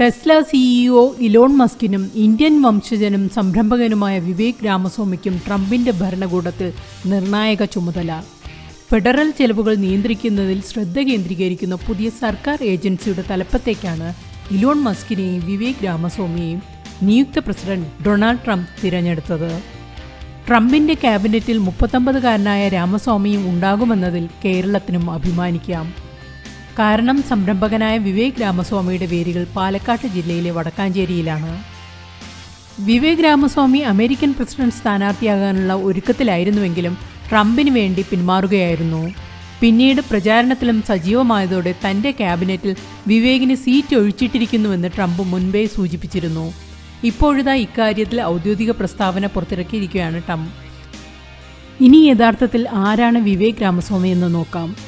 Tesla CEO Elon മസ്കിനും Indian വംശജനും സംരംഭകനുമായ വിവേക് രാമസ്വാമിക്കും ട്രംപിന്റെ ഭരണകൂടത്തിൽ നിർണായക ചുമതല. ഫെഡറൽ ചെലവുകൾ നിയന്ത്രിക്കുന്നതിൽ ശ്രദ്ധ കേന്ദ്രീകരിക്കുന്ന പുതിയ സർക്കാർ ഏജൻസിയുടെ തലപ്പത്തേക്കാണ് ഇലോൺ മസ്കിനെയും വിവേക് രാമസ്വാമിയെയും നിയുക്ത പ്രസിഡന്റ് ഡൊണാൾഡ് ട്രംപ് തിരഞ്ഞെടുത്തത്. ട്രംപിന്റെ ക്യാബിനറ്റിൽ മുപ്പത്തൊമ്പതുകാരനായ രാമസ്വാമിയും ഉണ്ടാകുമെന്നതിൽ കേരളത്തിനും അഭിമാനിക്കാം. കാരണം സംരംഭകനായ വിവേക് രാമസ്വാമിയുടെ വേരുകൾ പാലക്കാട് ജില്ലയിലെ വടക്കാഞ്ചേരിയിലാണ്. വിവേക് രാമസ്വാമി അമേരിക്കൻ പ്രസിഡന്റ് സ്ഥാനാർത്ഥിയാകാനുള്ള ഒരുക്കത്തിലായിരുന്നുവെങ്കിലും ട്രംപിന് വേണ്ടി പിന്മാറുകയായിരുന്നു. പിന്നീട് പ്രചാരണത്തിലും സജീവമായതോടെ തന്റെ ക്യാബിനറ്റിൽ വിവേകിന് സീറ്റ് ഒഴിച്ചിട്ടിരിക്കുന്നുവെന്ന് ട്രംപ് മുൻപേ സൂചിപ്പിച്ചിരുന്നു. ഇപ്പോഴിതാ ഇക്കാര്യത്തിൽ ഔദ്യോഗിക പ്രസ്താവന പുറത്തിറക്കിയിരിക്കുകയാണ് ട്രംപ്. ഇനി യഥാർത്ഥത്തിൽ ആരാണ് വിവേക് രാമസ്വാമി എന്ന് നോക്കാം.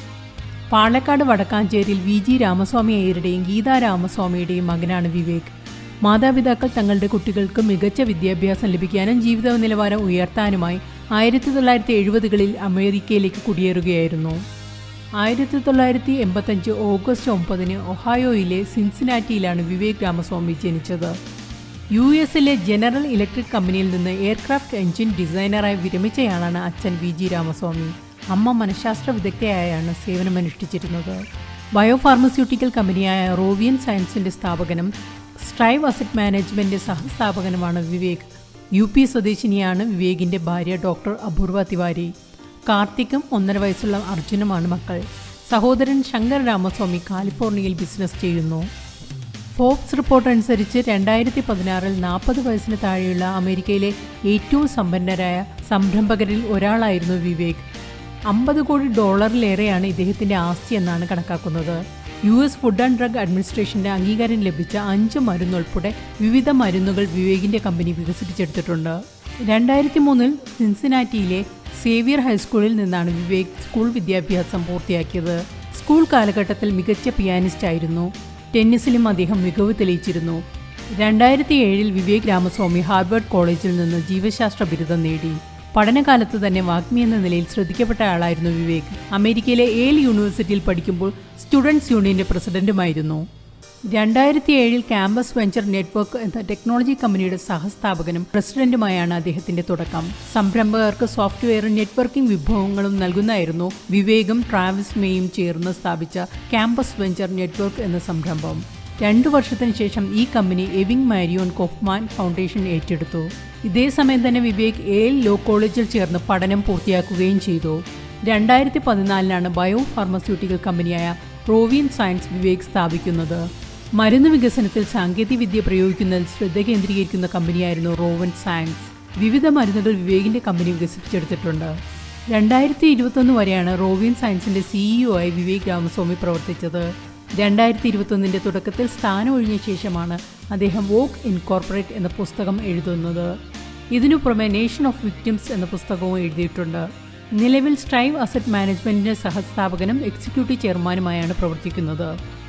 പാലക്കാട് വടക്കാഞ്ചേരിയിൽ വി ജി രാമസ്വാമി അയ്യരുടെയും ഗീതാ രാമസ്വാമിയുടെയും മകനാണ് വിവേക്. മാതാപിതാക്കൾ തങ്ങളുടെ കുട്ടികൾക്ക് മികച്ച വിദ്യാഭ്യാസം ലഭിക്കാനും ജീവിത നിലവാരം ഉയർത്താനുമായി ആയിരത്തി തൊള്ളായിരത്തി എഴുപതുകളിൽ അമേരിക്കയിലേക്ക് കുടിയേറുകയായിരുന്നു. ആയിരത്തി തൊള്ളായിരത്തി എൺപത്തഞ്ച് ഓഗസ്റ്റ് ഒമ്പതിന് ഒഹായോയിലെ സിൻസിനാറ്റിയിലാണ് വിവേക് രാമസ്വാമി ജനിച്ചത്. യു എസിലെ ജനറൽ ഇലക്ട്രിക് കമ്പനിയിൽ നിന്ന് എയർക്രാഫ്റ്റ് എഞ്ചിൻ ഡിസൈനറായി വിരമിച്ചയാളാണ് അച്ഛൻ വി ജി രാമസ്വാമി. അമ്മ മനഃശാസ്ത്ര വിദഗ്ധയായാണ് സേവനമനുഷ്ഠിച്ചിരുന്നത്. ബയോഫാർമസ്യൂട്ടിക്കൽ കമ്പനിയായ റോവിയൻ സയൻസിന്റെ സ്ഥാപകനും സ്ട്രൈവ് അസറ്റ് മാനേജ്മെന്റ് സഹസ്ഥാപകനുമാണ് വിവേക്. യു പി സ്വദേശിനിയാണ് വിവേകിന്റെ ഭാര്യ ഡോക്ടർ അപൂർവ തിവാരി. കാർത്തിക്കും ഒന്നര വയസ്സുള്ള അർജുനുമാണ് മക്കൾ. സഹോദരൻ ശങ്കർ രാമസ്വാമി കാലിഫോർണിയയിൽ ബിസിനസ് ചെയ്യുന്നു. ഫോക്സ് റിപ്പോർട്ട് അനുസരിച്ച് രണ്ടായിരത്തി പതിനാറിൽ നാൽപ്പത് വയസ്സിന് താഴെയുള്ള അമേരിക്കയിലെ ഏറ്റവും സമ്പന്നരായ സംരംഭകരിൽ ഒരാളായിരുന്നു വിവേക്. അമ്പത് കോടി ഡോളറിലേറെയാണ് ഇദ്ദേഹത്തിന്റെ ആസ്തി എന്നാണ് കണക്കാക്കുന്നത്. U S food and drug അഡ്മിനിസ്ട്രേഷന്റെ അംഗീകാരം ലഭിച്ച അഞ്ച് മരുന്നുൾപ്പെടെ വിവിധ മരുന്നുകൾ വിവേകിന്റെ കമ്പനി വികസിപ്പിച്ചെടുത്തിട്ടുണ്ട്. രണ്ടായിരത്തി മൂന്നിൽ സിൻസിനാറ്റിയിലെ സേവിയർ ഹൈസ്കൂളിൽ നിന്നാണ് വിവേക് സ്കൂൾ വിദ്യാഭ്യാസം പൂർത്തിയാക്കിയത്. സ്കൂൾ കാലഘട്ടത്തിൽ മികച്ച പിയാനിസ്റ്റ് ആയിരുന്നു. ടെന്നീസിലും അദ്ദേഹം മികവ് തെളിയിച്ചിരുന്നു. രണ്ടായിരത്തി ഏഴിൽ വിവേക് രാമസ്വാമി ഹാർവേർഡ് കോളേജിൽ നിന്ന് ജീവശാസ്ത്ര ബിരുദം നേടി. പഠനകാലത്ത് തന്നെ വാഗ്മി എന്ന നിലയിൽ ശ്രദ്ധിക്കപ്പെട്ട ആളായിരുന്നു വിവേക്. അമേരിക്കയിലെ ഏൽ യൂണിവേഴ്സിറ്റിയിൽ പഠിക്കുമ്പോൾ സ്റ്റുഡൻസ് യൂണിയന്റെ പ്രസിഡന്റുമായിരുന്നു. രണ്ടായിരത്തി ഏഴിൽ ക്യാമ്പസ് വെഞ്ചർ നെറ്റ്വർക്ക് എന്ന ടെക്നോളജി കമ്പനിയുടെ സഹസ്ഥാപകനും പ്രസിഡന്റുമായാണ് അദ്ദേഹത്തിന്റെ തുടക്കം. സംരംഭകർക്ക് സോഫ്റ്റ്വെയറും നെറ്റ്വർക്കിംഗ് വിഭവങ്ങളും നൽകുന്നതായിരുന്നു വിവേകും ട്രാവിസ് മേയും ചേർന്ന് സ്ഥാപിച്ച ക്യാമ്പസ് വെഞ്ചർ നെറ്റ്വർക്ക് എന്ന സംരംഭം. രണ്ടു വർഷത്തിന് ശേഷം ഈ കമ്പനി എവിങ് മാരിയോൺ കൊഫ്മാൻ ഫൗണ്ടേഷൻ ഏറ്റെടുത്തു. ഇതേ സമയം തന്നെ വിവേക് ഏൽ ലോ കോളേജിൽ ചേർന്ന് പഠനം പൂർത്തിയാക്കുകയും ചെയ്തു. രണ്ടായിരത്തി പതിനാലിനാണ് ബയോ ഫാർമസ്യൂട്ടിക്കൽ കമ്പനിയായ റോവിയൻ സയൻസ് വിവേക് സ്ഥാപിക്കുന്നത്. മരുന്ന് വികസനത്തിൽ സാങ്കേതികവിദ്യ പ്രയോഗിക്കുന്നതിൽ ശ്രദ്ധ കേന്ദ്രീകരിക്കുന്ന കമ്പനിയായിരുന്നു റോവൻ സയൻസ്. വിവിധ മരുന്നുകൾ വിവേകിന്റെ കമ്പനി വികസിപ്പിച്ചെടുത്തിട്ടുണ്ട്. രണ്ടായിരത്തി ഇരുപത്തൊന്ന് വരെയാണ് റോവിൻ സയൻസിന്റെ സിഇഒ ആയി വിവേക് രാമസ്വാമി പ്രവർത്തിച്ചത്. രണ്ടായിരത്തി ഇരുപത്തൊന്നിന്റെ തുടക്കത്തിൽ സ്ഥാനം ഒഴിഞ്ഞ ശേഷമാണ് അദ്ദേഹം വോക്ക് ഇൻകോർപ്പറേറ്റ് എന്ന പുസ്തകം എഴുതുന്നത്. ഇതിനു പുറമെ നേഷൻ ഓഫ് വിക്ടിംസ് എന്ന പുസ്തകവും എഴുതിയിട്ടുണ്ട്. നിലവിൽ സ്ട്രൈവ് അസറ്റ് മാനേജ്മെന്റിന്റെ സഹസ്ഥാപകനും എക്സിക്യൂട്ടീവ് ചെയർമാനുമായാണ് പ്രവർത്തിക്കുന്നത്.